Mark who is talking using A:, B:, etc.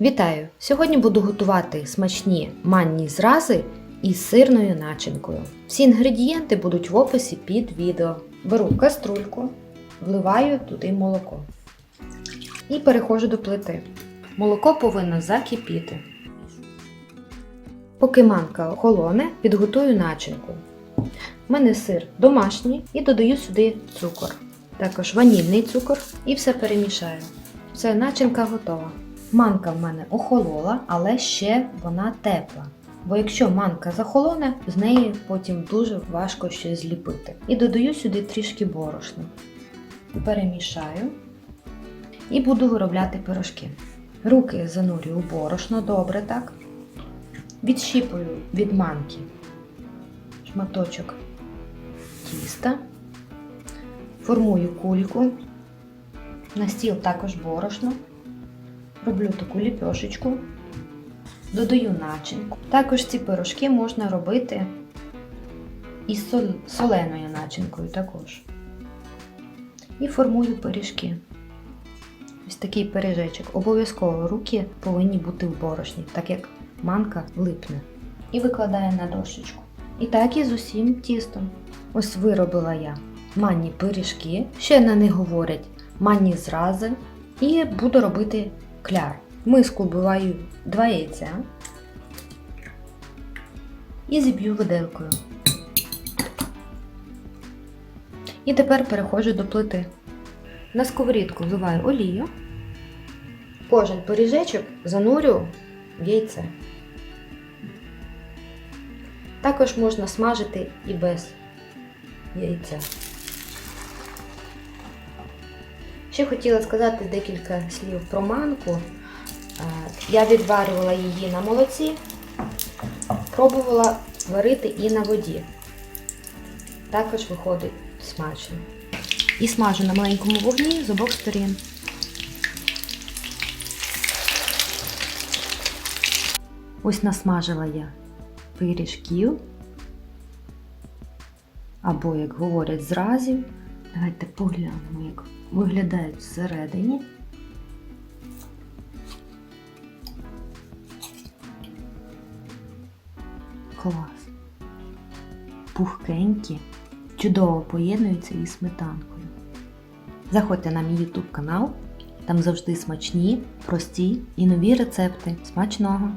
A: Вітаю! Сьогодні буду готувати смачні манні зрази із сирною начинкою. Всі інгредієнти будуть в описі під відео. Беру каструльку, вливаю туди молоко і переходжу до плити. Молоко повинно закипіти. Поки манка охолоне, підготую начинку. У мене сир домашній і додаю сюди цукор. Також ванільний цукор і все перемішаю. Все, начинка готова. Манка в мене охолола, але ще вона тепла. Бо якщо манка захолоне, з неї потім дуже важко щось зліпити. І додаю сюди трішки борошна. Перемішаю і буду виробляти пирожки. Руки занурюю у борошно, добре так. Відщіпую від манки шматочок тіста, формую кульку, на стіл також борошно. Роблю таку ліпьошечку, додаю начинку. Також ці пирожки можна робити із соленою начинкою також. І формую пиріжки. Ось такий пиріжечок. Обов'язково руки повинні бути в борошні, так як манка липне. І викладаю на дощечку. І так і з усім тістом. Ось виробила я манні пиріжки, ще на них говорять манні зрази. І буду робити кляр. Миску вбиваю два яйця і зіб'ю виделкою. І тепер переходжу до плити. На сковорідку вливаю олію. Кожен пиріжечок занурю в яйце. Також можна смажити і без яйця. Ще хотіла сказати декілька слів про манку. Е, Я відварювала її на молоці, пробувала варити і на воді. Також виходить смачно. І смажу на маленькому вогні з обох сторін. Ось насмажила я пиріжків, або, як говорять, зразів. Давайте поглянемо, як виглядають всередині. Клас. Пухкенькі, чудово поєднуються із сметанкою. Заходьте на мій YouTube канал, там завжди смачні, прості і нові рецепти. Смачного!